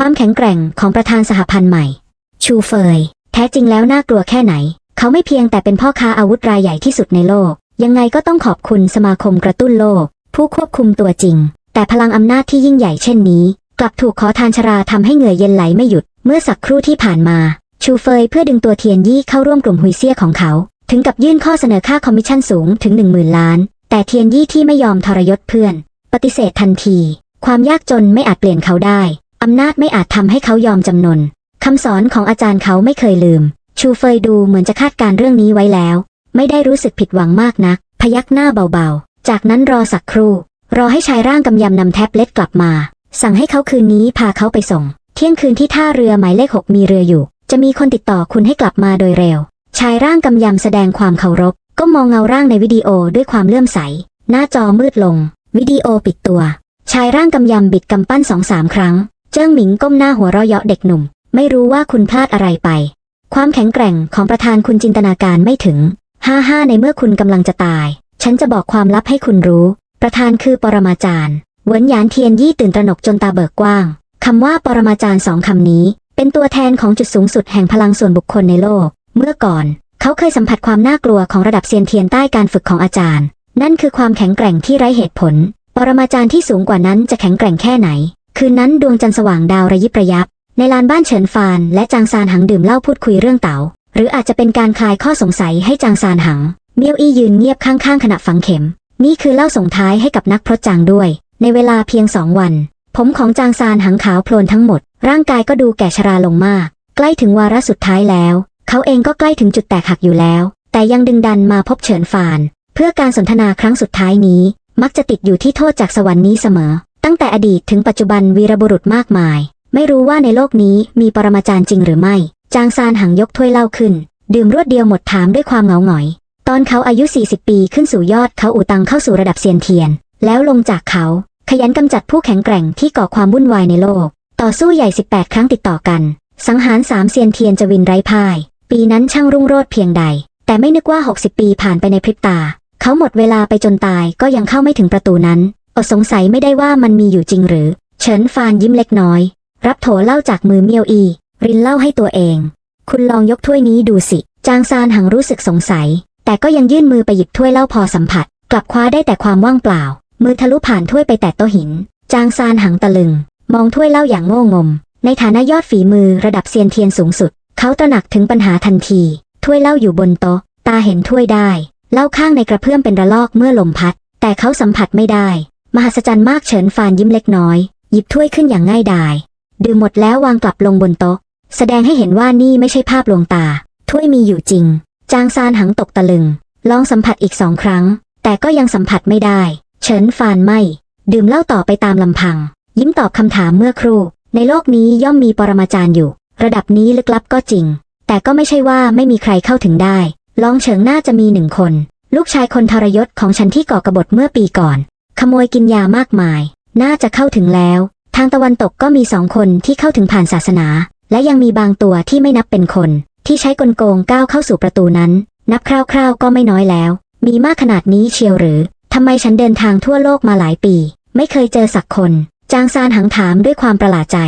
ความแข็งแกร่งของประธานสหพันธ์ใหม่ ชูเฟย แท้จริงแล้วน่ากลัวแค่ไหน เขาไม่เพียงแต่เป็นพ่อค้าอาวุธรายใหญ่ที่สุดในโลก ยังไงก็ต้องขอบคุณสมาคมกระตุ้นโลก ผู้ควบคุมตัวจริง แต่พลังอำนาจที่ยิ่งใหญ่เช่นนี้ กลับถูกขอทานชราทำให้เหงื่อเย็นไหลไม่หยุด เมื่อสักครู่ที่ผ่านมา ชูเฟยเพื่อดึงตัวเทียนยี่เข้าร่วมกลุ่มฮุยเซี่ยของเขา ถึงกับยื่นข้อเสนอค่าคอมมิชชั่นสูงถึง1 0,000ล้าน แต่เทียนยี่ที่ไม่ยอมทรยศเพื่อน ปฏิเสธทันที ความยากจนไม่อาจเปลี่ยนเขาได้ อำนาจไม่อาจทำให้เขายอมจำนนคำสอนของอาจารย์เขาไม่เคยลืม ชูเฟยดูเหมือนจะคาดการเรื่องนี้ไว้แล้ว ไม่ได้รู้สึกผิดหวังมากนัก พยักหน้าเบาๆ จากนั้นรอสักครู่ รอให้ชายร่างกำยำนำแท็บเล็ตกลับมา สั่งให้เขาคืนนี้พาเขาไปส่ง เที่ยงคืนที่ท่าเรือหมายเลขหกมีเรืออยู่ จะมีคนติดต่อคุณให้กลับมาโดยเร็ว ชายร่างกำยำแสดงความเคารพ ก็มองเงาร่างในวิดีโอด้วยความเลื่อมใส หน้าจอมืดลง วิดีโอปิดตัว ชายร่างกำยำบิดกำปั้นสองสามครั้ง เจิ้งหมิงก้มหน้าหัวเราะเยาะเด็กหนุ่ม ไม่รู้ว่าคุณพลาดอะไรไป ความแข็งแกร่งของประธานคุณจินตนาการไม่ถึง ห้าห้าในเมื่อคุณกำลังจะตาย ฉันจะบอกความลับให้คุณรู้ ประธานคือปรมาจารย์เวินหยานเทียนยี่ตื่นตระหนกจนตาเบิกกว้างคำว่าปรมาจารย์สองคำนี้ เป็นตัวแทนของจุดสูงสุดแห่งพลังส่วนบุคคลในโลก เมื่อก่อน เขาเคยสัมผัสความน่ากลัวของระดับเซียนเทียนใต้การฝึกของอาจารย์ นั่นคือความแข็งแกร่งที่ไร้เหตุผล ปรมาจารย์ที่สูงกว่านั้นจะแข็งแกร่งแค่ไหน คืนนั้นดวงจันทร์สว่างดาวระยิบระยับ ในลานบ้านเฉินฟาน และจางซานหังดื่มเหล้าพูดคุยเรื่องเต๋าหรืออาจจะเป็นการคลายข้อสงสัยให้จางซานหัง เมียวอี้ยืนเงียบข้างๆขณะฝังเข็ม นี่คือเล่าส่งท้ายให้กับนักพรตจางด้วย ในเวลาเพียงสองวัน ผมของจางซานหังขาวโพลนทั้งหมด ร่างกายก็ดูแก่ชราลงมาก ใกล้ถึงวาระสุดท้ายแล้ว เขาเองก็ใกล้ถึงจุดแตกหักอยู่แล้ว แต่ยังดึงดันมาพบเฉินฟาน เพื่อการสนทนาครั้งสุดท้ายนี้ มักจะติดอยู่ที่โทษจากสวรรค์นี้เสมอ ตั้งแต่อดีตถึงปัจจุบันวีรบุรุษมากมาย ไม่รู้ว่าในโลกนี้มีปรมาจารย์จริงหรือไม่ จางซานหังยกถ้วยเหล้าขึ้น ดื่มรวดเดียวหมดถามด้วยความเหงาหงอย ตอนเขาอายุ 40 ปีขึ้นสู่ยอดเขาอู่ตังเข้าสู่ระดับเซียนเทียน แล้วลงจากเขา ขยันกำจัดผู้แข็งแกร่งที่ก่อความวุ่นวายในโลก ต่อสู้ใหญ่ 18 ครั้งติดต่อกัน สังหารสามเซียนเทียนจะวินไร้พ่าย ปีนั้นช่างรุ่งโรจน์เพียงใด แต่ไม่นึกว่า 60 ปีผ่านไปในพริบตา เขาหมดเวลาไปจนตายก็ยังเข้าไม่ถึงประตูนั้น อดสงสัยไม่ได้ว่ามันมีอยู่จริงหรือ เฉินฟานยิ้มเล็กน้อย รับโถเหล้าจากมือเมียวอี รินเหล้าให้ตัวเอง คุณลองยกถ้วยนี้ดูสิ จางซานหังรู้สึกสงสัย แต่ก็ยังยื่นมือไปหยิบถ้วยเหล้าพอสัมผัส กลับคว้าได้แต่ความว่างเปล่า มือทะลุผ่านถ้วยไปแตะโต๊ะหิน จางซานหังตะลึง มองถ้วยเหล้าอย่างโง่งม ในฐานะยอดฝีมือระดับเซียนเทียนสูงสุด เขาตระหนักถึงปัญหาทันที ถ้วยเหล้าอยู่บนโต๊ะ ตาเห็นถ้วยได้เหล้าข้างในกระเพื่อมเป็นระลอกเมื่อลมพัด แต่เขาสัมผัสไม่ได้ มหัศจรรย์มากเฉินฟานยิ้มเล็กน้อย หยิบถ้วยขึ้นอย่างง่ายดาย ดื่มหมดแล้ววางกลับลงบนโต๊ะ แสดงให้เห็นว่านี่ไม่ใช่ภาพลวงตา ถ้วยมีอยู่จริง จางซานหังตกตะลึง ลองสัมผัสอีกสองครั้ง แต่ก็ยังสัมผัสไม่ได้ เฉินฟานไม่ ดื่มเหล้าต่อไปตามลำพัง ยิ้มตอบคำถามเมื่อครู่ ในโลกนี้ย่อมมีปรมาจารย์อยู่ ระดับนี้ลึกลับก็จริง แต่ก็ไม่ใช่ว่าไม่มีใครเข้าถึงได้ ลองเฉิงน่าจะมีหนึ่งคน ลูกชายคนทรยศของฉันที่ก่อกบฏเมื่อปีก่อน ขโมยกินยามากมาย น่าจะเข้าถึงแล้ว ทางตะวันตกก็มีสองคนที่เข้าถึงผ่านศาสนา และยังมีบางตัวที่ไม่นับเป็นคน ที่ใช้กลโกงก้าวเข้าสู่ประตูนั้น นับคร่าวๆก็ไม่น้อยแล้ว มีมากขนาดนี้เชียวหรือทำไมฉันเดินทางทั่วโลกมาหลายปี ไม่เคยเจอสักคน จางซานหังถามด้วยความประหลาดใจ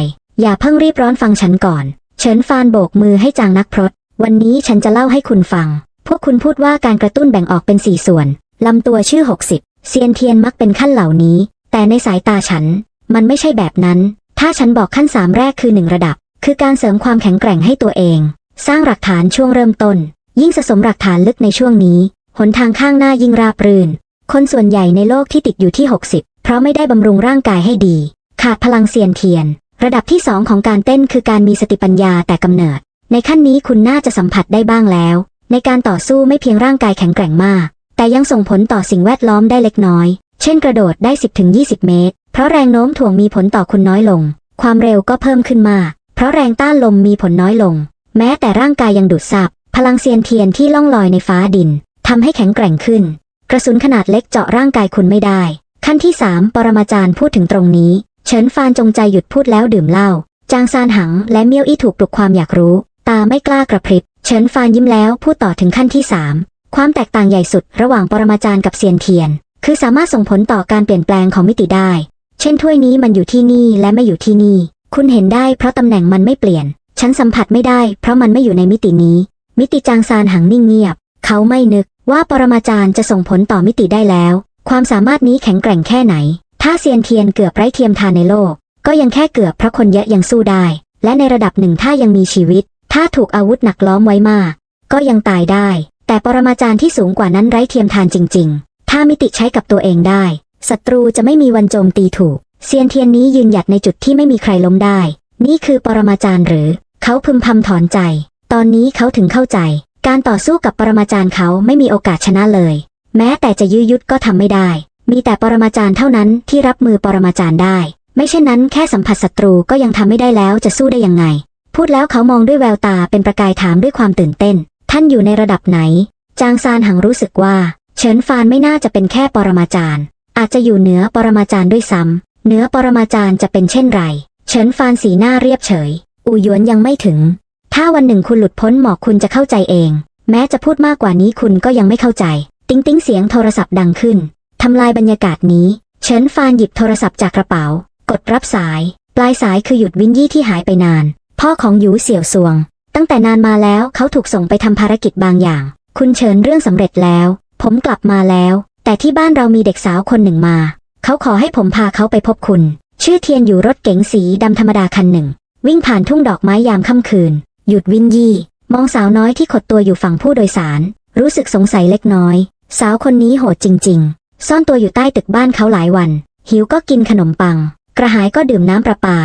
อย่าเพิ่งรีบร้อนฟังฉันก่อน เฉินฟานโบกมือให้จางนักพรตวันนี้ฉันจะเล่าให้คุณฟัง พวกคุณพูดว่าการกระตุ้นแบ่งออกเป็นสี่ส่วน ลำตัวชื่อ60 เซียนเทียนมักเป็นขั้นเหล่านี้ แต่ในสายตาฉัน มันไม่ใช่แบบนั้น ถ้าฉันบอกขั้นสามแรกคือหนึ่งระดับ คือการเสริมความแข็งแกร่งให้ตัวเอง สร้างหลักฐานช่วงเริ่มต้น ยิ่งสะสมหลักฐานลึกในช่วงนี้หนทางข้างหน้ายิ่งราบรื่น คนส่วนใหญ่ในโลกที่ติดอยู่ที่ 60 เพราะไม่ได้บำรุงร่างกายให้ดี ขาดพลังเซียนเทียน ระดับที่สองของการเต้นคือการมีสติปัญญาแต่กำเนิด ในขั้นนี้คุณน่าจะสัมผัสได้บ้างแล้ว ในการต่อสู้ไม่เพียงร่างกายแข็งแกร่งมาก แต่ยังส่งผลต่อสิ่งแวดล้อมได้เล็กน้อย เช่นกระโดดได้ 10-20 เมตร เพราะแรงโน้มถ่วงมีผลต่อคุณน้อยลง ความเร็วก็เพิ่มขึ้นมาก เพราะแรงต้านลมมีผลน้อยลง แม้แต่ร่างกายยังดูดซับ พลังเซียนเทียนที่ล่องลอยในฟ้าดินทำให้แข็งแกร่งขึ้น กระสุนขนาดเล็กเจาะร่างกายคุณไม่ได้ ขั้นที่ 3 ปรมาจารย์พูดถึงตรงนี้ เฉินฟานจงใจหยุดพูดแล้วดื่มเหล้า จางซานหังและเมี่ยวอี้ถูกปลุกความอยากรู้ ตาไม่กล้ากระพริบ เฉินฟานยิ้มแล้วพูดต่อถึงขั้นที่ 3 ความแตกต่างใหญ่สุดระหว่างปรมาจารย์กับเซียนเทียน คือสามารถส่งผลต่อการเปลี่ยนแปลงของมิติได้ เช่นถ้วยนี้มันอยู่ที่นี่และไม่อยู่ที่นี่ คุณเห็นได้เพราะตำแหน่งมันไม่เปลี่ยน ฉันสัมผัสไม่ได้เพราะมันไม่อยู่ในมิตินี้ มิติจางซานหังนิ่งเงียบ เขาไม่นึกว่าปรมาจารย์จะส่งผลต่อมิติได้แล้ว ความสามารถนี้แข็งแกร่งแค่ไหน ถ้าเซียนเทียนเกือบไร้เทียมทานในโลก ก็ยังแค่เกือบเพราะคนเยอะยังสู้ได้ และในระดับหนึ่งถ้ายังมีชีวิต ถ้าถูกอาวุธหนักล้อมไว้มาก ก็ยังตายได้ แต่ปรมาจารย์ที่สูงกว่านั้นไร้เทียมทานจริง ๆ ถ้ามิติใช้กับตัวเองได้ศัตรูจะไม่มีวันโจมตีถูก เซียนเทียนนี้ยืนหยัดในจุดที่ไม่มีใครล้มได้ นี่คือปรมาจารย์หรือ เขาพึมพำถอนใจ ตอนนี้เขาถึงเข้าใจ การต่อสู้กับปรมาจารย์เขาไม่มีโอกาสชนะเลย แม้แต่จะยื้อยุดก็ทำไม่ได้ มีแต่ปรมาจารย์เท่านั้นที่รับมือปรมาจารย์ได้ ไม่เช่นนั้นแค่สัมผัสศัตรูก็ยังทำไม่ได้แล้วจะสู้ได้ยังไง พูดแล้วเขามองด้วยแววตาเป็นประกายถามด้วยความตื่นเต้น ท่านอยู่ในระดับไหน จางซานหังรู้สึกว่า เฉินฟานไม่น่าจะเป็นแค่ปรมาจารย์ อาจจะอยู่เหนือปรมาจารย์ด้วยซ้ำเหนือปรมาจารย์จะเป็นเช่นไร เฉินฟานสีหน้าเรียบเฉย อูหยวนยังไม่ถึง ถ้าวันหนึ่งคุณหลุดพ้นหมอกคุณจะเข้าใจเอง แม้จะพูดมากกว่านี้คุณก็ยังไม่เข้าใจ ติ๊งติ๊งเสียงโทรศัพท์ดังขึ้นทำลายบรรยากาศนี้ เฉินฟานหยิบโทรศัพท์จากกระเป๋า กดรับสาย ปลายสายคือหยุดวินยี่ที่หายไปนาน พ่อของหยูเสี่ยวซวง ตั้งแต่นานมาแล้วเขาถูกส่งไปทำภารกิจบางอย่าง คุณเฉินเรื่องสำเร็จแล้ว ผมกลับมาแล้ว แต่ที่บ้านเรามีเด็กสาวคนหนึ่งมา เขาขอให้ผมพาเขาไปพบคุณ ชื่อเทียนอยู่รถเก๋งสีดำธรรมดาคันหนึ่ง วิ่งผ่านทุ่งดอกไม้ยามค่ำคืน หยุดวินยี่ มองสาวน้อยที่ขดตัวอยู่ฝั่งผู้โดยสาร รู้สึกสงสัยเล็กน้อย สาวคนนี้โหดจริง ๆ ซ่อนตัวอยู่ใต้ตึกบ้านเขาหลายวัน หิวก็กินขนมปัง กระหายก็ดื่มน้ำประปา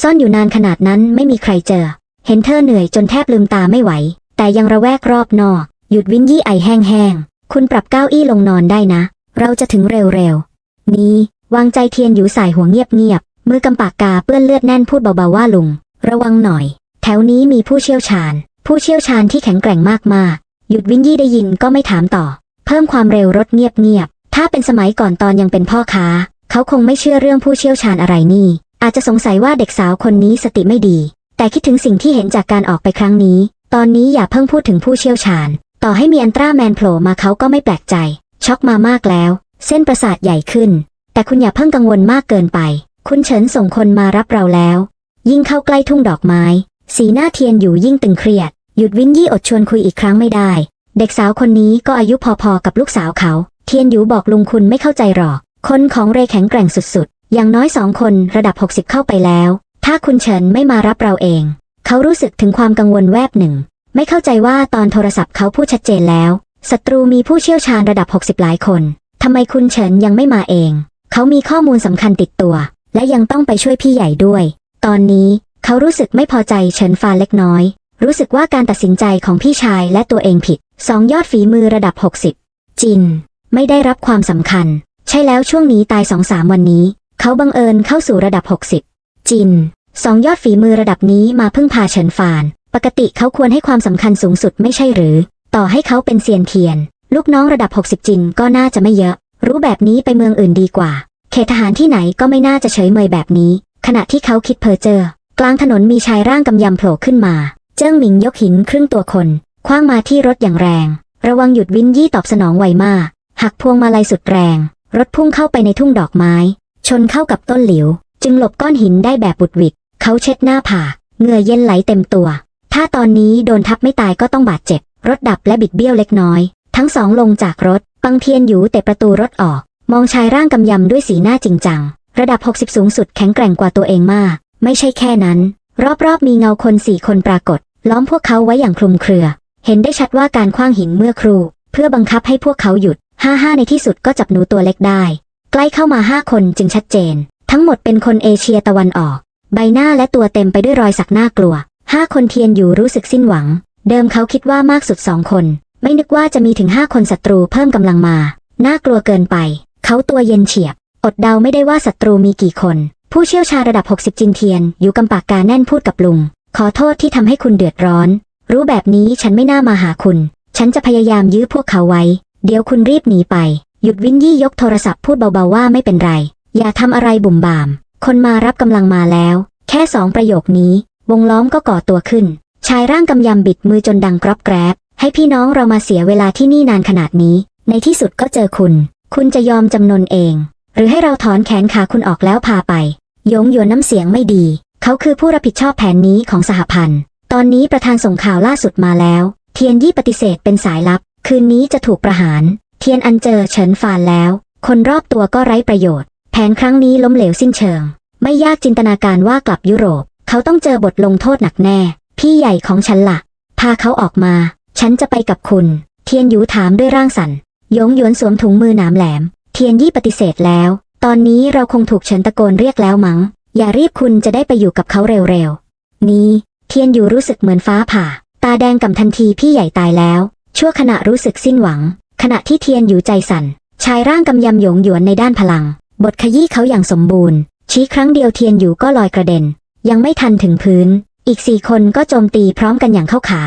ซ่อนอยู่นานขนาดนั้นไม่มีใครเจอ เห็นเธอเหนื่อยจนแทบลืมตาไม่ไหว แต่ยังระแวกรอบนอก หยุดวินยี่ไอแห้งๆ คุณปรับเก้าอี้ลงนอนได้นะ เราจะถึงเร็วๆ นี้ วางใจเทียนอยู่สายหัวเงียบๆ มือกำปากกาเปื้อนเลือดแน่นพูดเบาๆว่าลุง ระวังหน่อย แถวนี้มีผู้เชี่ยวชาญ ผู้เชี่ยวชาญที่แข็งแกร่งมากๆ หยุดวินยี่ได้ยินก็ไม่ถามต่อ เพิ่มความเร็วรถเงียบๆ ถ้าเป็นสมัยก่อนตอนยังเป็นพ่อค้า เขาคงไม่เชื่อเรื่องผู้เชี่ยวชาญอะไรนี่อาจจะสงสัยว่าเด็กสาวคนนี้สติไม่ดี แต่คิดถึงสิ่งที่เห็นจากการออกไปครั้งนี้ ตอนนี้อย่าเพิ่งพูดถึงผู้เชี่ยวชาญ ต่อให้มีอันตราแมนโผล่มาเขาก็ไม่แปลกใจ ช็อกมามากแล้ว เส้นประสาทใหญ่ขึ้น แต่คุณอย่าเพิ่งกังวลมากเกินไป คุณเฉินส่งคนมารับเราแล้ว ยิ่งเข้าใกล้ทุ่งดอกไม้ สีหน้าเทียนอยู่ยิ่งตึงเครียด หยุดวินยี่อดชวนคุยอีกครั้งไม่ได้ เด็กสาวคนนี้ก็อายุพอๆกับลูกสาวเขา เทียนอยู่บอกลุงคุณไม่เข้าใจหรอก คนของเรแข็งแกร่งสุดๆ อย่างน้อยสองคนระดับ 60 เข้าไปแล้ว ถ้าคุณเฉินไม่มารับเราเอง เขารู้สึกถึงความกังวลแวบหนึ่ง ไม่เข้าใจว่าตอนโทรศัพท์เขาพูดชัดเจนแล้วศัตรูมีผู้เชี่ยวชาญระดับ 60 หลายคนทำไมคุณเฉินยังไม่มาเอง เขามีข้อมูลสำคัญติดตัว และยังต้องไปช่วยพี่ใหญ่ด้วย ตอนนี้เขารู้สึกไม่พอใจเฉินฟานเล็กน้อย รู้สึกว่าการตัดสินใจของพี่ชายและตัวเองผิดสองยอดฝีมือระดับ 60 จิน ไม่ได้รับความสำคัญ ใช่แล้วช่วงนี้ตายสองสามวันนี้ เขาบังเอิญเข้าสู่ระดับ 60 จินสองยอดฝีมือระดับนี้มาพึ่งพาเฉินฟาน ปกติเขาควรให้ความสำคัญสูงสุดไม่ใช่หรือ ต่อให้เขาเป็นเซียนเทียน ลูกน้องระดับ 60 จินก็น่าจะไม่เยอะ รู้แบบนี้ไปเมืองอื่นดีกว่า เขตทหารที่ไหนก็ไม่น่าจะเฉยเมยแบบนี้ ขณะที่เขาคิดเพอเจอกลางถนนมีชายร่างกำยำโผล่ขึ้นมา เจิ้งหมิงยกหินครึ่งตัวคน คว้างมาที่รถอย่างแรง ระวังหยุดวินยี่ตอบสนองไวมากหักพวงมาลัยสุดแรง รถพุ่งเข้าไปในทุ่งดอกไม้ ชนเข้ากับต้นหลิว จึงหลบก้อนหินได้แบบบุดวิดเขาเช็ดหน้าผากเหงื่อเย็นไหลเต็มตัว ถ้าตอนนี้โดนทับไม่ตายก็ต้องบาดเจ็บ รถดับและบิดเบี้ยวเล็กน้อย ทั้งสองลงจากรถ ปังเทียนอยู่แต่ประตูรถออก มองชายร่างกำยำด้วยสีหน้าจริงจัง ระดับ 60 สูงสุดแข็งแกร่งกว่าตัวเองมาก ไม่ใช่แค่นั้น รอบๆมีเงาคนสี่คนปรากฏ ล้อมพวกเขาไว้อย่างคลุมเครือ เห็นได้ชัดว่าการคว้างหินเมื่อครู เพื่อบังคับให้พวกเขาหยุด ห้าห้าในที่สุดก็จับหนูตัวเล็กได้ ใกล้เข้ามาห้าคนจึงชัดเจน ทั้งหมดเป็นคนเอเชียตะวันออก ใบหน้าและตัวเต็มไปด้วยรอยสักน่ากลัวห้าคนเทียนอยู่รู้สึกสิ้นหวัง เดิมเขาคิดว่ามากสุดสองคน ไม่นึกว่าจะมีถึงห้าคนศัตรูเพิ่มกำลังมา น่ากลัวเกินไป เขาตัวเย็นเฉียบ อดเดาไม่ได้ว่าศัตรูมีกี่คน ผู้เชี่ยวชาญระดับ 60 จินเทียน อยู่กำปากกาแน่นพูดกับลุง ขอโทษที่ทำให้คุณเดือดร้อน รู้แบบนี้ฉันไม่น่ามาหาคุณ ฉันจะพยายามยื้อพวกเขาไว้ เดี๋ยวคุณรีบหนีไป หยุดวินยี่ยกโทรศัพท์พูดเบาๆว่าไม่เป็นไร อย่าทำอะไรบุ่มบาม คนมารับกำลังมาแล้ว แค่สองประโยคนี้ วงล้อมก็ก่อตัวขึ้น ชายร่างกำยำบิดมือจนดังกรอบแกรบ ให้พี่น้องเรามาเสียเวลาที่นี่นานขนาดนี้ ในที่สุดก็เจอคุณ คุณจะยอมจำนนเอง หรือให้เราถอนแขนขาคุณออกแล้วพาไปยงหยวนน้ำเสียงไม่ดี เขาคือผู้รับผิดชอบแผนนี้ของสหพันธ์ ตอนนี้ประธานส่งข่าวล่าสุดมาแล้ว เทียนยี่ปฏิเสธเป็นสายลับ คืนนี้จะถูกประหาร เทียนอันเจอเฉินฟานแล้ว คนรอบตัวก็ไร้ประโยชน์ แผนครั้งนี้ล้มเหลวสิ้นเชิง ไม่ยากจินตนาการว่ากลับยุโรป เขาต้องเจอบทลงโทษหนักแน่ พี่ใหญ่ของฉันละ่ะ พาเขาออกมา ฉันจะไปกับคุณ เทียนหยูถามด้วยร่างสั่นหยงหยวนสวมถุงมือหนามแหลม เทียนยี่ปฏิเสธแล้ว ตอนนี้เราคงถูกเฉินตะโกนเรียกแล้วมั้ง อย่ารีบคุณจะได้ไปอยู่กับเขาเร็วๆ นี้ เทียนยูรู้สึกเหมือนฟ้าผ่า ตาแดงก่ำทันทีพี่ใหญ่ตายแล้ว ชั่วขณะรู้สึกสิ้นหวัง ขณะที่เทียนอยู่ใจสั่น ชายร่างกำยำหยงหยวนในด้านพลัง บทขยี้เขาอย่างสมบูรณ์ ชี้ครั้งเดียวเทียนอยู่ก็ลอยกระเด็น ยังไม่ทันถึงพื้น อีกสี่คนก็โจมตีพร้อมกันอย่างเข้าขา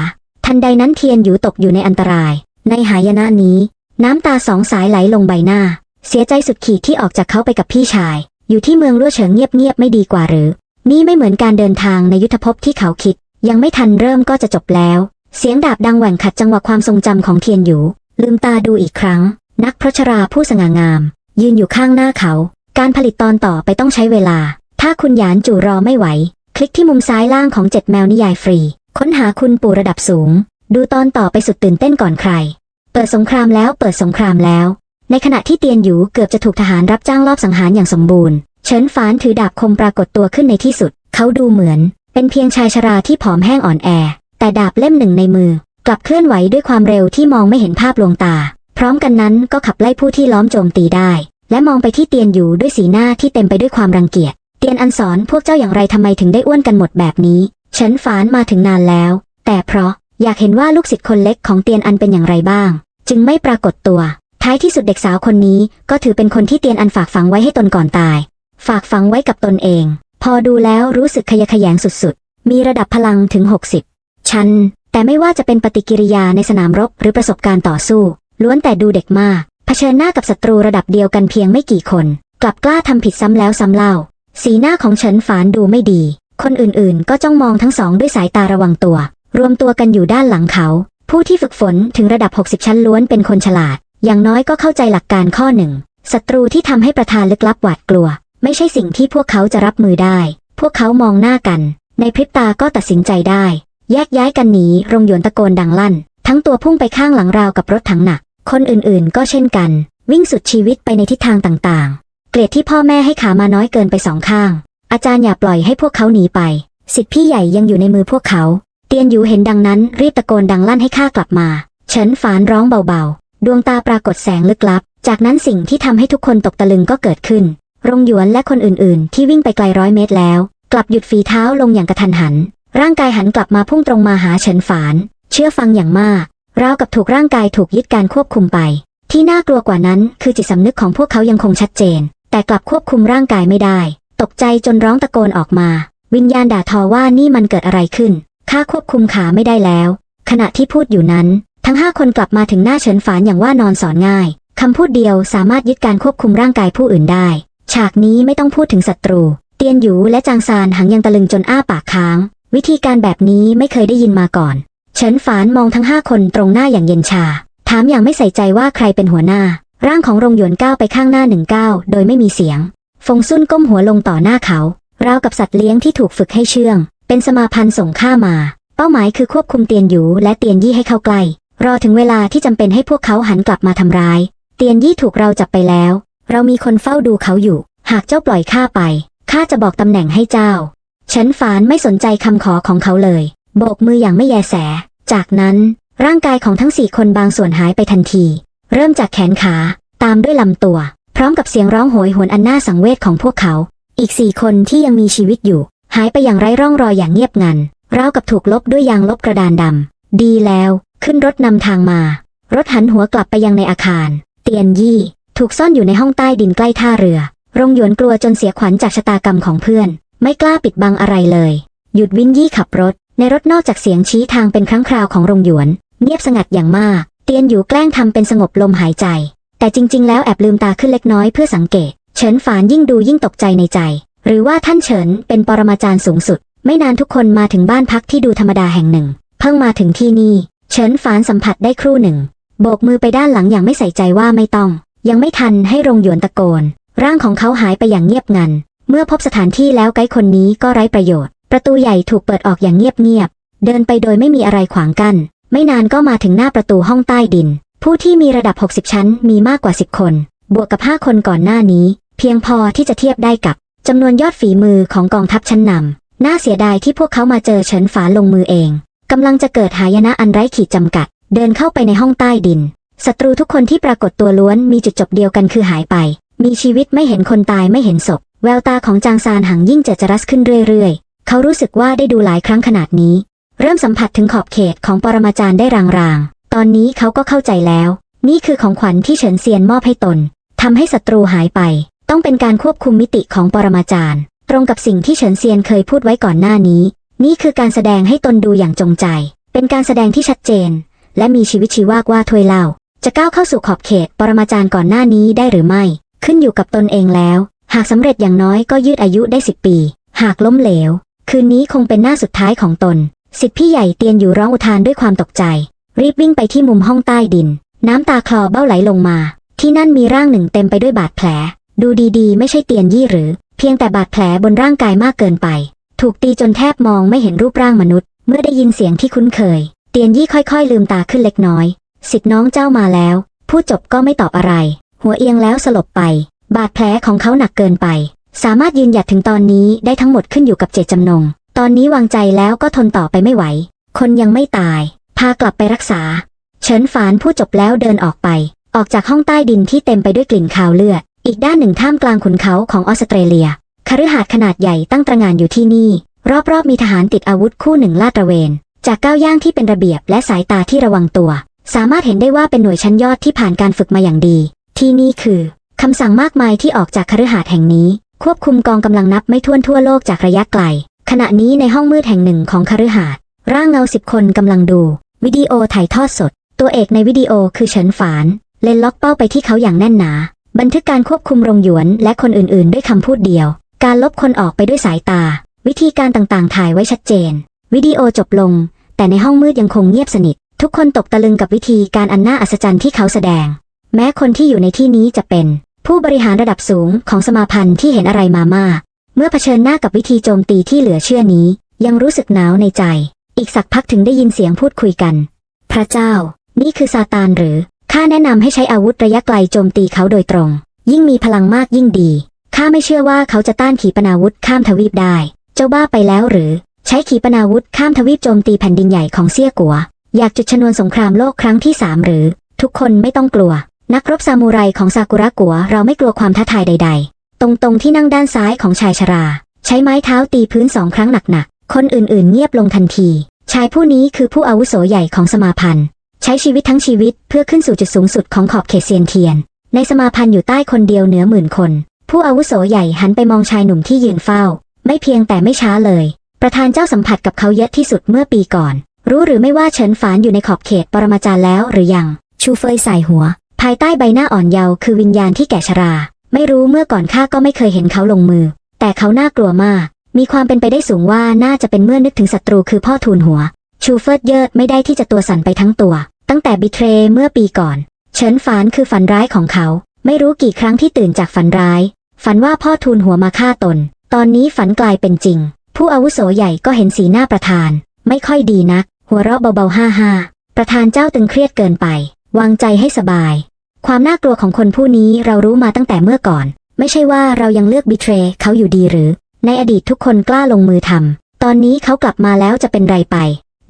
ทันใดนั้นเทียนอยู่ตกอยู่ในอันตราย ในหายนะนี้ น้ำตาสองสายไหลลงใบหน้า เสียใจสุดขีดที่ออกจากเขาไปกับพี่ชาย อยู่ที่เมืองรั่วเฉิงเงียบๆไม่ดีกว่าหรือ นี่ไม่เหมือนการเดินทางในยุทธภพที่เขาคิด ยังไม่ทันเริ่มก็จะจบแล้ว เสียงดาบดังแหว่งขัดจังหวะความทรงจำของเทียนหยูลืมตาดูอีกครั้ง นักพระชราผู้สง่างาม ยืนอยู่ข้างหน้าเขา การผลิตตอนต่อไปต้องใช้เวลา ถ้าคุณหยานจู่รอไม่ไหว คลิกที่มุมซ้ายล่างของเจ็ดแมวนิยายฟรี ค้นหาคุณปู่ระดับสูง ดูตอนต่อไปสุดตื่นเต้นก่อนใคร เปิดสงครามแล้วเปิดสงครามแล้ว ในขณะที่เตียนหยูเกือบจะถูกทหารรับจ้างลอบสังหารอย่างสมบูรณ์ เฉินฟานถือดาบคมปรากฏตัวขึ้นในที่สุด เขาดูเหมือน เป็นเพียงชายชราที่ผอมแห้งอ่อนแอ แต่ดาบเล่มหนึ่งในมือกลับเคลื่อนไหวด้วยความเร็วที่มองไม่เห็นภาพลวงตา ร้อมกันนั้นก็ขับไล่ผู้ที่ล้อมโจมตีได้ และมองไปที่เตียนอยู่ด้วยสีหน้าที่เต็มไปด้วยความรังเกียจ เตียนอันสอนพวกเจ้าอย่างไรทำไมถึงได้อ้วนกันหมดแบบนี้ฉินฟานมาถึงนานแล้ว แต่เพราะอยากเห็นว่าลูกศิษย์คนเล็กของเตียนอันเป็นอย่างไรบ้าง จึงไม่ปรากฏตัว ท้ายที่สุดเด็กสาวคนนี้ก็ถือเป็นคนที่เตียนอันฝากฝังไว้ให้ตนก่อนตาย ฝากฝังไว้กับตนเอง พอดูแล้วรู้สึกขยะแขยงสุดๆ มีระดับพลังถึง 60 ชั้นแต่ไม่ว่าจะเป็นปฏิกิริยาในสนามรบหรือประสบการณ์ต่อสู้ ล้วนแต่ดูเด็กมากเผชิญหน้ากับศัตรูระดับเดียวกันเพียงไม่กี่คน กลับกล้าทำผิดซ้ำแล้วซ้ำเล่า สีหน้าของเฉินฝานดูไม่ดี คนอื่นๆ ก็จ้องมองทั้งสองด้วยสายตาระวังตัว รวมตัวกันอยู่ด้านหลังเขา ผู้ที่ฝึกฝนถึงระดับ 60 ชั้นล้วนเป็นคนฉลาด อย่างน้อยก็เข้าใจหลักการข้อหนึ่งศัตรูที่ทำให้ประธานลึกลับหวาดกลัว ไม่ใช่สิ่งที่พวกเขาจะรับมือได้ พวกเขามองหน้ากัน ในพริบตาก็ตัดสินใจได้ แยกย้ายกันหนีรงหยวนตะโกนดังลั่น ทั้งตัวพุ่งไปข้างหลังราวกับรถถังหนัก คนอื่นๆ ก็เช่นกัน วิ่งสุดชีวิตไปในทิศทางต่างๆ เกลียดที่พ่อแม่ให้ขามาน้อยเกินไปสองข้าง อาจารย์อย่าปล่อยให้พวกเขาหนีไป สิทธิพี่ใหญ่ยังอยู่ในมือพวกเขา เตียนอยู่เห็นดังนั้นรีบตะโกนดังลั่นให้ข้ากลับมา เฉินฝานร้องเบาๆ ดวงตาปรากฏแสงลึกลับ จากนั้นสิ่งที่ทำให้ทุกคนตกตะลึงก็เกิดขึ้น รงหยวนและคนอื่นๆ ที่วิ่งไปไกลร้อยเมตรแล้ว กลับหยุดฝีเท้าลงอย่างกระทันหัน ร่างกายหันกลับมาพุ่งตรงมาหาเฉินฝาน เชื่อฟังอย่างมาก ราวกับถูกร่างกายถูกยึดการควบคุมไป ที่น่ากลัวกว่านั้นคือจิตสำนึกของพวกเขายังคงชัดเจน แต่กลับควบคุมร่างกายไม่ได้ ตกใจจนร้องตะโกนออกมา วิญญาณด่าทอว่านี่มันเกิดอะไรขึ้นข้าควบคุมขาไม่ได้แล้ว ขณะที่พูดอยู่นั้น ทั้งห้าคนกลับมาถึงหน้าเฉินฝานอย่างว่านอนสอนง่ายคำพูดเดียวสามารถยึดการควบคุมร่างกายผู้อื่นได้ ฉากนี้ไม่ต้องพูดถึงศัตรู เตียนหยูและจางซานหังยังตะลึงจนอ้าปากค้าง วิธีการแบบนี้ไม่เคยได้ยินมาก่อน เฉินฝานมองทั้งห้าคนตรงหน้าอย่างเย็นชา ถามอย่างไม่ใส่ใจว่าใครเป็นหัวหน้า ร่างของรงหยวนก้าวไปข้างหน้าหนึ่งก้าวโดยไม่มีเสียง ฟงซุ่นก้มหัวลงต่อหน้าเขาราวกับสัตว์เลี้ยงที่ถูกฝึกให้เชื่อง เป็นสมาพันธ์ส่งข้ามา เป้าหมายคือควบคุมเตียนหยูและเตียนยี่ให้เข้าใกล้ รอถึงเวลาที่จำเป็นให้พวกเขาหันกลับมาทำร้าย เตียนยี่ถูกเราจับไปแล้ว เรามีคนเฝ้าดูเขาอยู่ หากเจ้าปล่อยข้าไปข้าจะบอกตำแหน่งให้เจ้าเฉินฝานไม่สนใจคำขอของเขาเลย โบกมืออย่างไม่แยแส จากนั้นร่างกายของทั้งสี่คนบางส่วนหายไปทันที เริ่มจากแขนขา ตามด้วยลำตัว พร้อมกับเสียงร้องโหยหวนอันน่าสังเวชของพวกเขา อีกสี่คนที่ยังมีชีวิตอยู่ หายไปอย่างไร้ร่องรอยอย่างเงียบงันราวกับถูกลบด้วยยางลบกระดานดำดีแล้ว ขึ้นรถนำทางมา รถหันหัวกลับไปยังในอาคาร เตียนยี่ ถูกซ่อนอยู่ในห้องใต้ดินใกล้ท่าเรือ รงหยวนกลัวจนเสียขวัญจากชะตากรรมของเพื่อน ไม่กล้าปิดบังอะไรเลย หยุดวินยี่ขับรถ ในรถนอกจากเสียงชี้ทางเป็นครั้งคราวของรงหยวน เงียบสงัดอย่างมาก เตียนอยู่แกล้งทำเป็นสงบลมหายใจ แต่จริง ๆ แล้วแอบลืมตาขึ้นเล็กน้อยเพื่อสังเกต เฉินฝานยิ่งดูยิ่งตกใจในใจ หรือว่าท่านเฉินเป็นปรมาจารย์สูงสุด ไม่นานทุกคนมาถึงบ้านพักที่ดูธรรมดาแห่งหนึ่ง เพิ่งมาถึงที่นี่ เฉินฝานสัมผัสได้ครู่หนึ่ง โบกมือไปด้านหลังอย่างไม่ใส่ใจว่าไม่ต้อง ยังไม่ทันให้รงหยวนตะโกน ร่างของเขาหายไปอย่างเงียบงัน เมื่อพบสถานที่แล้วไกด์คนนี้ก็ไร้ประโยชน์ ประตูใหญ่ถูกเปิดออกอย่างเงียบๆ เดินไปโดยไม่มีอะไรขวางกัน้น ไม่นานก็มาถึงหน้าประตูห้องใต้ดิน ผู้ที่มีระดับ 60 ชั้นมีมากกว่า 10 คน บวกกับ 5 คนก่อนหน้านี้ เพียงพอที่จะเทียบได้กับจำนวนยอดฝีมือของกองทัพชั้นนำน่าเสียดายที่พวกเขามาเจอเฉินฝาลงมือเองกำลังจะเกิดหายนะอันไร้ขีดจำกัด เดินเข้าไปในห้องใต้ดินศัตรูทุกคนที่ปรากฏตัวล้วนมีจุดจบเดียวกันคือหายไป มีชีวิตไม่เห็นคนตายไม่เห็นศพ แววตาของจางซานหังยิ่งเจิดจรัสขึ้นเรื่อย เขารู้สึกว่าได้ดูหลายครั้งขนาดนี้ เริ่มสัมผัสถึงขอบเขตของปรมาจารย์ได้รางๆ ตอนนี้เขาก็เข้าใจแล้ว นี่คือของขวัญที่เฉินเซียนมอบให้ตนทำให้ศัตรูหายไป ต้องเป็นการควบคุมมิติของปรมาจารย์ ตรงกับสิ่งที่เฉินเซียนเคยพูดไว้ก่อนหน้านี้ นี่คือการแสดงให้ตนดูอย่างจงใจ เป็นการแสดงที่ชัดเจน และมีชีวิตชีวากว่าถวยเหล้าจะก้าวเข้าสู่ขอบเขตปรมาจารย์ก่อนหน้านี้ได้หรือไม่ ขึ้นอยู่กับตนเองแล้ว หากสำเร็จอย่างน้อยก็ยืดอายุได้สิบปี หากล้มเหลว คืนนี้คงเป็นหน้าสุดท้ายของตน สิทธิพี่ใหญ่เตียนอยู่ร้องอุทานด้วยความตกใจ รีบวิ่งไปที่มุมห้องใต้ดิน น้ำตาคลอเบ้าไหลลงมา ที่นั่นมีร่างหนึ่งเต็มไปด้วยบาดแผล ดูดีๆ ไม่ใช่เตียนยี่หรือ เพียงแต่บาดแผลบนร่างกายมากเกินไป ถูกตีจนแทบมองไม่เห็นรูปร่างมนุษย์ เมื่อได้ยินเสียงที่คุ้นเคย เตียนยี่ค่อยๆ ลืมตาขึ้นเล็กน้อย สิทธิ์น้องเจ้ามาแล้วพูดจบก็ไม่ตอบอะไร หัวเอียงแล้วสลบไป บาดแผลของเขาหนักเกินไป สามารถยืนหยัดถึงตอนนี้ได้ทั้งหมดขึ้นอยู่กับเจตจำนง ตอนนี้วางใจแล้วก็ทนต่อไปไม่ไหว คนยังไม่ตาย พากลับไปรักษา เฉินฝานพูดจบแล้วเดินออกไป ออกจากห้องใต้ดินที่เต็มไปด้วยกลิ่นคาวเลือด อีกด้านหนึ่งท่ามกลางขุนเขาของออสเตรเลียคฤหาสน์ขนาดใหญ่ตั้งตระหง่านอยู่ที่นี่ รอบๆมีทหารติดอาวุธคู่หนึ่งลาดตระเวน จากก้าวย่างที่เป็นระเบียบและสายตาที่ระวังตัว สามารถเห็นได้ว่าเป็นหน่วยชั้นยอดที่ผ่านการฝึกมาอย่างดี ที่นี่คือคำสั่งมากมายที่ออกจากคฤหาสน์แห่งนี้ ควบคุมกองกำลังนับไม่ถ้วนทั่วโลกจากระยะไกล ขณะนี้ในห้องมืดแห่งหนึ่งของคฤหาสน์ร่างเงาสิบคนกำลังดู วิดีโอถ่ายทอดสด ตัวเอกในวิดีโอคือเฉินฝาน เลนล็อกเป้าไปที่เขาอย่างแน่นหนา บันทึกการควบคุมรงหยวนและคนอื่นๆ ด้วยคำพูดเดียว การลบคนออกไปด้วยสายตา วิธีการต่างๆ ถ่ายไว้ชัดเจน วิดีโอจบลง แต่ในห้องมืดยังคงเงียบสนิท ทุกคนตกตะลึงกับวิธีการอันน่าอัศจรรย์ที่เขาแสดง แม้คนที่อยู่ในที่นี้จะเป็น ผู้บริหารระดับสูงของสมาพันธ์ที่เห็นอะไรมามากเมื่อเผชิญหน้ากับวิธีโจมตีที่เหลือเชื่อนี้ ยังรู้สึกหนาวในใจ อีกสักพักถึงได้ยินเสียงพูดคุยกัน พระเจ้า นี่คือซาตานหรือ ข้าแนะนำให้ใช้อาวุธระยะไกลโจมตีเขาโดยตรง ยิ่งมีพลังมากยิ่งดี ข้าไม่เชื่อว่าเขาจะต้านขีปนาวุธข้ามทวีปได้ เจ้าบ้าไปแล้วหรือ ใช้ขีปนาวุธข้ามทวีปโจมตีแผ่นดินใหญ่ของเซี่ยกัว อยากจุดชนวนสงครามโลกครั้งที่สามหรือ ทุกคนไม่ต้องกลัว นักรบซามูไรของซากุระกัวเราไม่กลัวความท้าทายใด ๆ ตรงๆที่นั่งด้านซ้ายของชายชรา ใช้ไม้เท้าตีพื้นสองครั้งหนักๆ คนอื่นๆ เงียบลงทันที ชายผู้นี้คือผู้อาวุโสใหญ่ของสมาพันธ์ ใช้ชีวิตทั้งชีวิตเพื่อขึ้นสู่จุดสูงสุดของขอบเขตเซียนเทียน ในสมาพันธ์อยู่ใต้คนเดียวเหนือหมื่นคน ผู้อาวุโสใหญ่หันไปมองชายหนุ่มที่ยืนเฝ้า ไม่เพียงแต่ไม่ช้าเลย ประธานเจ้าสัมผัสกับเขาเยอะที่สุดเมื่อปีก่อน รู้หรือไม่ว่าเฉินฝานอยู่ในขอบเขตปรมาจารย์แล้วหรือยัง ชูเฟยใส่หัว ภายใต้ใบหน้าอ่อนเยาว์คือวิญญาณที่แก่ชรา ไม่รู้เมื่อก่อนข้าก็ไม่เคยเห็นเขาลงมือ แต่เขาน่ากลัวมาก มีความเป็นไปได้สูงว่าน่าจะเป็นเมื่อนึกถึงศัตรูคือพ่อทูลหัว ชูเฟิร์ดเยิดไม่ได้ที่จะตัวสั่นไปทั้งตัว ตั้งแต่บิเทรเมื่อปีก่อน เฉินฝานคือฝันร้ายของเขา ไม่รู้กี่ครั้งที่ตื่นจากฝันร้าย ฝันว่าพ่อทูลหัวมาฆ่าตน ตอนนี้ฝันกลายเป็นจริง ผู้อาวุโสใหญ่ก็เห็นสีหน้าประธาน ไม่ค่อยดีนัก หัวเราะเบาๆฮ่าฮ่าประธานเจ้าตึงเครียดเกินไป วางใจให้สบาย ความน่ากลัวของคนผู้นี้เรารู้มาตั้งแต่เมื่อก่อน ไม่ใช่ว่าเรายังเลือกบิเทรเขาอยู่ดีหรือ ในอดีตทุกคนกล้าลงมือทำตอนนี้เขากลับมาแล้วจะเป็นไรไป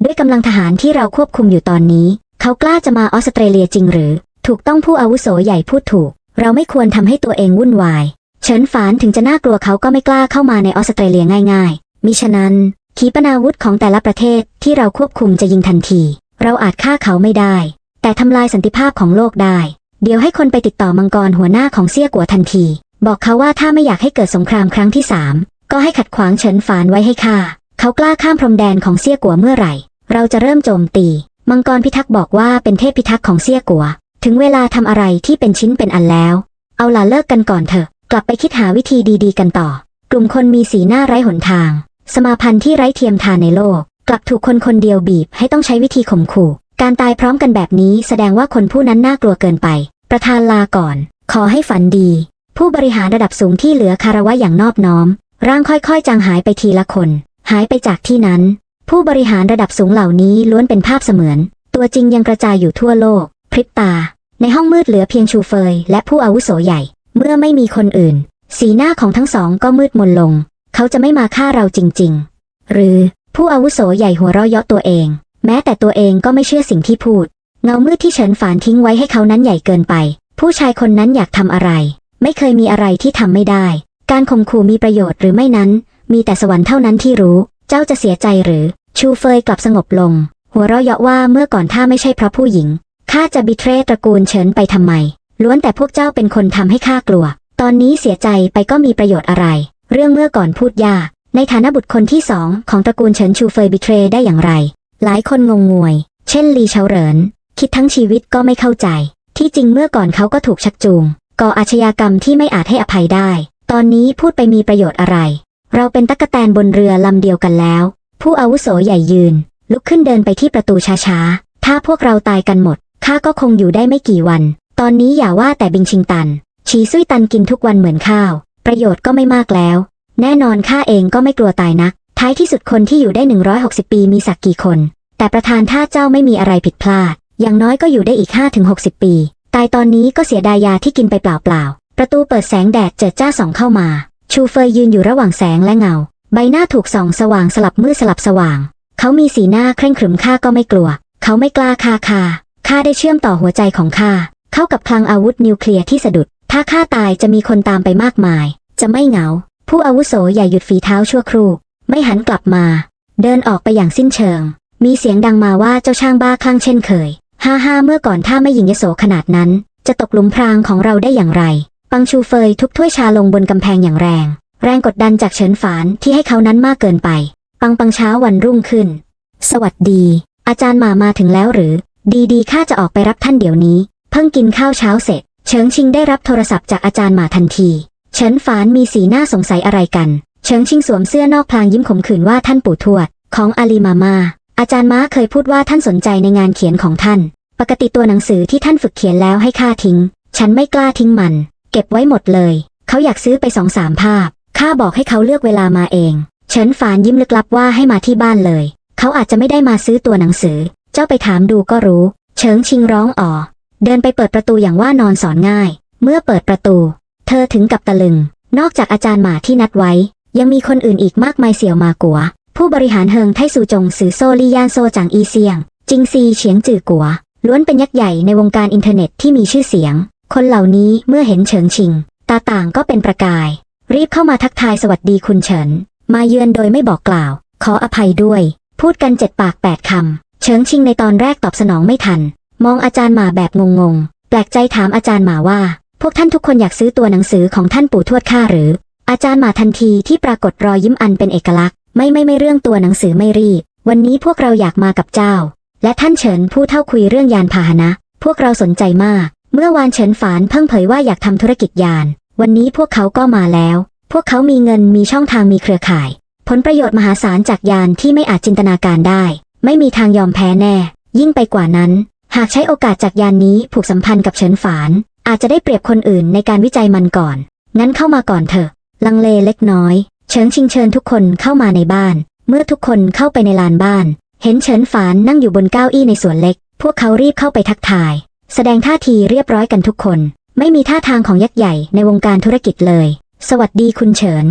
ด้วยกำลังทหารที่เราควบคุมอยู่ตอนนี้ เขากล้าจะมาออสเตรเลียจริงหรือ ถูกต้องผู้อาวุโสใหญ่พูดถูก เราไม่ควรทำให้ตัวเองวุ่นวาย เฉินฝานถึงจะน่ากลัวเขาก็ไม่กล้าเข้ามาในออสเตรเลียง่าย ๆ มิฉะนั้น ขีปนาวุธของแต่ละประเทศที่เราควบคุมจะยิงทันที เราอาจฆ่าเขาไม่ได้ แต่ทำลายสันติภาพของโลกได้ เดี๋ยวให้คนไปติดต่อมังกรหัวหน้าของเซี่ยกัวทันที บอกเขาว่าถ้าไม่อยากให้เกิดสงครามครั้งที่สามก็ให้ขัดขวางเฉินฝานไว้ให้ฆ่าเขากล้าข้ามพรมแดนของเซี่ยกัวเมื่อไหร่ เราจะเริ่มโจมตี มังกรพิทักษ์บอกว่าเป็นเทพพิทักษ์ของเซี่ยกัว ถึงเวลาทำอะไรที่เป็นชิ้นเป็นอันแล้ว เอาล่ะเลิกกันก่อนเถอะ กลับไปคิดหาวิธีดีๆ กันต่อ กลุ่มคนมีสีหน้าไร้หนทาง สมาพันธ์ที่ไร้เทียมทานในโลก กลับถูกคนคนเดียวบีบให้ต้องใช้วิธีข่มขู่ การตายพร้อมกันแบบนี้แสดงว่าคนผู้นั้นน่ากลัวเกินไป ประธานลาก่อน ขอให้ฝันดี ผู้บริหารระดับสูงที่เหลือคารวะอย่างนอบน้อม ร่างค่อยๆ จางหายไปทีละคน หายไปจากที่นั้น ผู้บริหารระดับสูงเหล่านี้ล้วนเป็นภาพเสมือน ตัวจริงยังกระจายอยู่ทั่วโลก พริบตา ในห้องมืดเหลือเพียงชูเฟย และผู้อาวุโสใหญ่ เมื่อไม่มีคนอื่น สีหน้าของทั้งสองก็มืดมนลง เขาจะไม่มาฆ่าเราจริง ๆ หรือผู้อาวุโสใหญ่หัวเราะเยาะตัวเอง แม้แต่ตัวเองก็ไม่เชื่อสิ่งที่พูด เงามืดที่เฉินฝานทิ้งไว้ให้เขานั้นใหญ่เกินไป ผู้ชายคนนั้นอยากทำอะไร ไม่เคยมีอะไรที่ทำไม่ได้ การข่มขู่มีประโยชน์หรือไม่นั้น มีแต่สวรรค์เท่านั้นที่รู้ เจ้าจะเสียใจหรือ ชูเฟยกลับสงบลง หัวเราะเยาะว่าเมื่อก่อนถ้าไม่ใช่เพราะผู้หญิงข้าจะบิเทรตระกูลเฉินไปทำไม ล้วนแต่พวกเจ้าเป็นคนทำให้ข้ากลัว ตอนนี้เสียใจไปก็มีประโยชน์อะไร เรื่องเมื่อก่อนพูดยากในฐานะบุตรคนที่สองของตระกูลเฉินชูเฟยบิเทรได้อย่างไร หลายคนงงงวย เช่นลีเฉาเหริน คิดทั้งชีวิตก็ไม่เข้าใจ ที่จริงเมื่อก่อนเขาก็ถูกชักจูง ก่ออาชญากรรมที่ไม่อาจให้อภัยได้ ตอนนี้พูดไปมีประโยชน์อะไร เราเป็นตั๊กแตนบนเรือลำเดียวกันแล้ว ผู้อาวุโสใหญ่ยืน ลุกขึ้นเดินไปที่ประตูช้าๆ ถ้าพวกเราตายกันหมดข้าก็คงอยู่ได้ไม่กี่วัน ตอนนี้อย่าว่าแต่บิงชิงตัน ชีซุยตันกินทุกวันเหมือนข้าว ประโยชน์ก็ไม่มากแล้ว แน่นอนข้าเองก็ไม่กลัวตายนัก ท้ายที่สุดคนที่อยู่ได้ 160 ปีมีสักกี่คน แต่ประธานท่าเจ้าไม่มีอะไรผิดพลาด อย่างน้อยก็อยู่ได้อีก 5-60 ปี ตายตอนนี้ก็เสียดายยาที่กินไปเปล่าๆ ประตูเปิดแสงแดดเจิดจ้าส่องเข้ามา ชูเฟยยืนอยู่ระหว่างแสงและเงา ใบหน้าถูกส่องสว่างสลับมืดสลับสว่าง เขามีสีหน้าเคร่งขรึมข้าก็ไม่กลัว เขาไม่กล้าฆ่าข้าข้าได้เชื่อมต่อหัวใจของข้าเข้ากับคลังอาวุธนิวเคลียร์ที่สะดุด ถ้าข้าตายจะมีคนตามไปมากมาย จะไม่เหงา ผู้อาวุโสอย่าหยุดฝีเท้าชั่วครู่ ไม่หันกลับมา เดินออกไปอย่างสิ้นเชิง มีเสียงดังมาว่าเจ้าช่างบ้าคลั่งเช่นเคย ฮ่าฮ่าเมื่อก่อนถ้าไม่หญิงยโสขนาดนั้น จะตกหลุมพรางของเราได้อย่างไร ปังชูเฟยทุบถ้วยชาลงบนกำแพงอย่างแรง แรงกดดันจากเฉินฝานที่ให้เขานั้นมากเกินไป ปังปังเช้าวันรุ่งขึ้น สวัสดี อาจารย์หมามาถึงแล้วหรือ ดีดีข้าจะออกไปรับท่านเดี๋ยวนี้ เพิ่งกินข้าวเช้าเสร็จ เฉิงชิงได้รับโทรศัพท์จากอาจารย์หมาทันที เฉินฝานมีสีหน้าสงสัยอะไรกัน เฉิงชิงสวมเสื้อนอกพลางยิ้มขมขื่นว่าท่านปู่ทวด ของอาลีมามา อาจารย์ม้าเคยพูดว่าท่านสนใจในงานเขียนของท่าน ปกติตัวหนังสือที่ท่านฝึกเขียนแล้วให้ข้าทิ้ง ฉันไม่กล้าทิ้งมัน เก็บไว้หมดเลย เขาอยากซื้อไปสองสามภาพ ข้าบอกให้เขาเลือกเวลามาเอง เฉินฝานยิ้มลึกลับว่าให้มาที่บ้านเลย เขาอาจจะไม่ได้มาซื้อตัวหนังสือ เจ้าไปถามดูก็รู้ เฉิงชิงร้องอ๋อ เดินไปเปิดประตูอย่างว่านอนสอนง่าย เมื่อเปิดประตู เธอถึงกับตะลึง นอกจากอาจารย์หมาที่นัดไว้ ยังมีคนอื่นอีกมากมายเสี่ยวมากัว ผู้บริหารเฮิงไทซูจงซือโซลี่ยานโซจางอีเซียง จิงซีเฉียงจือกัว ล้วนเป็นยักษ์ใหญ่ในวงการอินเทอร์เน็ตที่มีชื่อเสียง คนเหล่านี้เมื่อเห็นเฉิงชิง ตาต่างก็เป็นประกาย รีบเข้ามาทักทายสวัสดีคุณเฉิน มาเยือนโดยไม่บอกกล่าว ขออภัยด้วย พูดกันเจ็ดปากแปดคำเฉิงชิงในตอนแรกตอบสนองไม่ทัน มองอาจารย์หมาแบบงงๆแปลกใจถามอาจารย์หมาว่า พวกท่านทุกคนอยากซื้อตัวหนังสือของท่านปู่ทวดข้าหรือ อาจารย์มาทันทีที่ปรากฏรอยยิ้มอันเป็นเอกลักษณ์ ไม่ไม่ไม่เรื่องตัวหนังสือไม่รีบ วันนี้พวกเราอยากมากับเจ้า และท่านเฉินผู้เท่าคุยเรื่องยานพาหนะ พวกเราสนใจมาก เมื่อวานเฉินฝานเพิ่งเผยว่าอยากทำธุรกิจยาน วันนี้พวกเขาก็มาแล้ว พวกเขามีเงินมีช่องทางมีเครือข่าย ผลประโยชน์มหาศาลจากยานที่ไม่อาจจินตนาการได้ ไม่มีทางยอมแพ้แน่ ยิ่งไปกว่านั้น หากใช้โอกาสจากยานนี้ผูกสัมพันธ์กับเฉินฝาน อาจจะได้เปรียบคนอื่นในการวิจัยมันก่อน งั้นเข้ามาก่อนเถอะ ลังเลเล็กน้อย เฉิงชิงเชิญทุกคนเข้ามาในบ้าน เมื่อทุกคนเข้าไปในลานบ้าน เห็นเฉินฝานนั่งอยู่บนเก้าอี้ในสวนเล็ก พวกเขารีบเข้าไปทักทาย แสดงท่าทีเรียบร้อยกันทุกคน ไม่มีท่าทางของยักษ์ใหญ่ในวงการธุรกิจเลย สวัสดีคุณเฉิน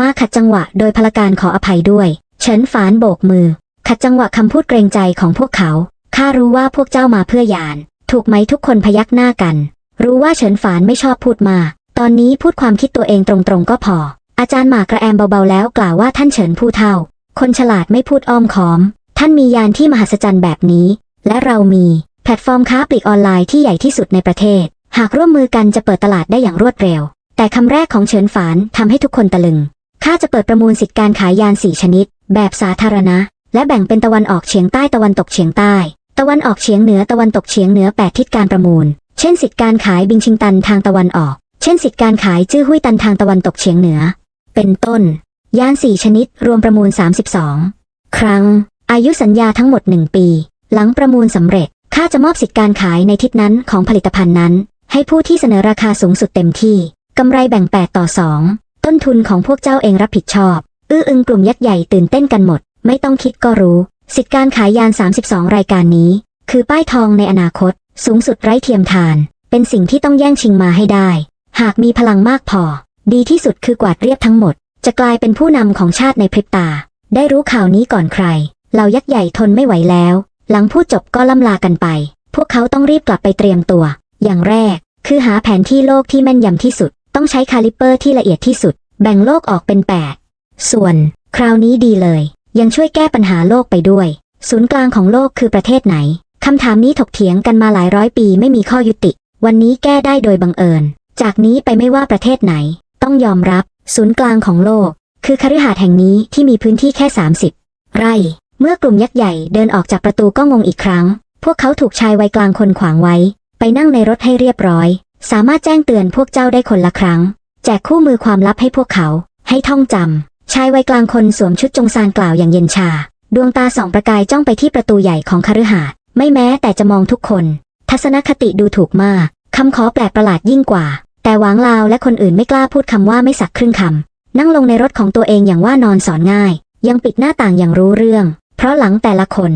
มาขัดจังหวะโดยพลการขออภัยด้วย เฉินฝานโบกมือ ขัดจังหวะคำพูดเกรงใจของพวกเขา ข้ารู้ว่าพวกเจ้ามาเพื่อยาน ถูกไหมทุกคนพยักหน้ากัน รู้ว่าเฉินฝานไม่ชอบพูดมา ตอนนี้พูดความคิดตัวเองตรงๆก็พอ อาจารย์หมากระแอมเบาๆแล้วกล่าวว่าท่านเฉินผู้เท่า คนฉลาดไม่พูดอ้อมค้อม ท่านมียานที่มหัศจรรย์แบบนี้ และเรามีแพลตฟอร์มค้าปลีกออนไลน์ที่ใหญ่ที่สุดในประเทศ หากร่วมมือกันจะเปิดตลาดได้อย่างรวดเร็ว แต่คำแรกของเฉินฝานทำให้ทุกคนตะลึงข้าจะเปิดประมูลสิทธิการขายยานสี่ชนิด แบบสาธารณะ และแบ่งเป็นตะวันออกเฉียงใต้ตะวันตกเฉียงใต้ ตะวันออกเฉียงเหนือตะวันตกเฉียงเหนือแปดทิศการประมูล เช่นสิทธิการขายบิงชิงตันทางตะวันออก ช่นสิทธิการขายจื้อหุ้ยตันทางตะวันตกเฉียงเหนือ เป็นต้นยานสี่ชนิดรวมประมูล 32 ครั้ง อายุสัญญาทั้งหมด 1 ปี หลังประมูลสำเร็จข้าจะมอบสิทธิการขายในทิศนั้นของผลิตภัณฑ์นั้น ให้ผู้ที่เสนอราคาสูงสุดเต็มที่กำไรแบ่ง 8 ต่อ 2 ต้นทุนของพวกเจ้าเองรับผิดชอบ อื้ออึงกลุ่มยักษ์ใหญ่ตื่นเต้นกันหมด ไม่ต้องคิดก็รู้ สิทธิการขายยาน 32 รายการนี้ คือป้ายทองในอนาคต สูงสุดไร้เทียมทาน เป็นสิ่งที่ต้องแย่งชิงมาให้ได้ หากมีพลังมากพอ ดีที่สุดคือกวาดเรียบทั้งหมด จะกลายเป็นผู้นำของชาติในพริบตา ได้รู้ข่าวนี้ก่อนใครเหล่ายักษ์ใหญ่ทนไม่ไหวแล้ว หลังพูดจบก็ล่ำลากันไป พวกเขาต้องรีบกลับไปเตรียมตัว อย่างแรก คือหาแผนที่โลกที่แม่นยำที่สุด ต้องใช้คาลิปเปอร์ที่ละเอียดที่สุด แบ่งโลกออกเป็น 8 ส่วน คราวนี้ดีเลย ยังช่วยแก้ปัญหาโลกไปด้วย ศูนย์กลางของโลกคือประเทศไหนคำถามนี้ถกเถียงกันมาหลายร้อยปีไม่มีข้อยุติ วันนี้แก้ได้โดยบังเอิญ จากนี้ไปไม่ว่าประเทศไหน ต้องยอมรับ ศูนย์กลางของโลก คือคฤหาสน์แห่งนี้ที่มีพื้นที่แค่ 30 ไร่ เมื่อกลุ่มยักษ์ใหญ่เดินออกจากประตูก็งงอีกครั้ง พวกเขาถูกชายวัยกลางคนขวางไว้ ไปนั่งในรถให้เรียบร้อย สามารถแจ้งเตือนพวกเจ้าได้คนละครั้ง แจกคู่มือความลับให้พวกเขา ให้ท่องจำชายวัยกลางคนสวมชุดจงซานกล่าวอย่างเย็นชา ดวงตาส่องประกายจ้องไปที่ประตูใหญ่ของคฤหาสน์ไม่แม้แต่จะมองทุกคน ทัศนคติดูถูกมากคำขอแปลกประหลาดยิ่งกว่า แต่หวางลาวและคนอื่นไม่กล้าพูดคำว่าไม่สักครึ่งคำ นั่งลงในรถของตัวเองอย่างว่านอนสอนง่าย ยังปิดหน้าต่างอย่างรู้เรื่อง เพราะหลังแต่ละคน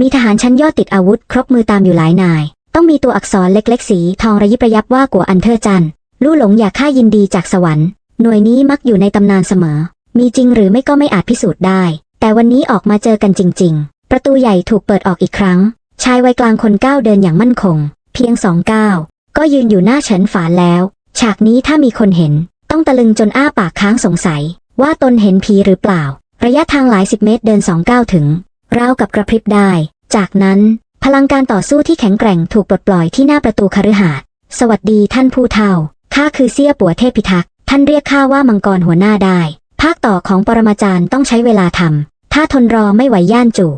มีทหารชั้นยอดติดอาวุธ ครบมือตามอยู่หลายนาย ต้องมีตัวอักษรเล็กๆ สีทองระยิบระยับว่ากัวอันเทอร์จันลู่หลงอย่าฆ่ายินดีจากสวรรค์ หน่วยนี้มักอยู่ในตำนานเสมอ มีจริงหรือไม่ก็ไม่อาจพิสูจน์ได้ แต่วันนี้ออกมาเจอกันจริง ๆ ประตูใหญ่ถูกเปิดออกอีกครั้ง ชายวัยกลางคนก้าวเดินอย่างมั่นคง เพียงสองก้าวก็ยืนอยู่หน้าเฉินฝานแล้ว ฉากนี้ถ้ามีคนเห็น ต้องตะลึงจนอ้าปากค้างสงสัย ว่าตนเห็นผีหรือเปล่า ระยะทางหลายสิบเมตรเดินสองก้าวถึงราวกับกระพริบได้ จากนั้น พลังการต่อสู้ที่แข็งแกร่งถูกปลดปล่อยที่หน้าประตูคฤหาสน์สวัสดีท่านผู้เฒ่าข้าคือเซี่ยปัวเทพพิทักษ์ท่านเรียกข้าว่ามังกรหัวหน้าได้ ภาคต่อของปรมาจารย์ต้องใช้เวลาทำถ้าทนรอไม่ไหวย่านจู่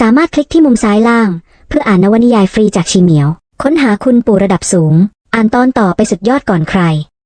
สามารถคลิกที่มุมซ้ายล่าง เพื่ออ่านนวนิยายฟรีจากชีเหมียว ค้นหาคุณปู่ระดับสูง อ่านตอนต่อไปสุดยอดก่อนใคร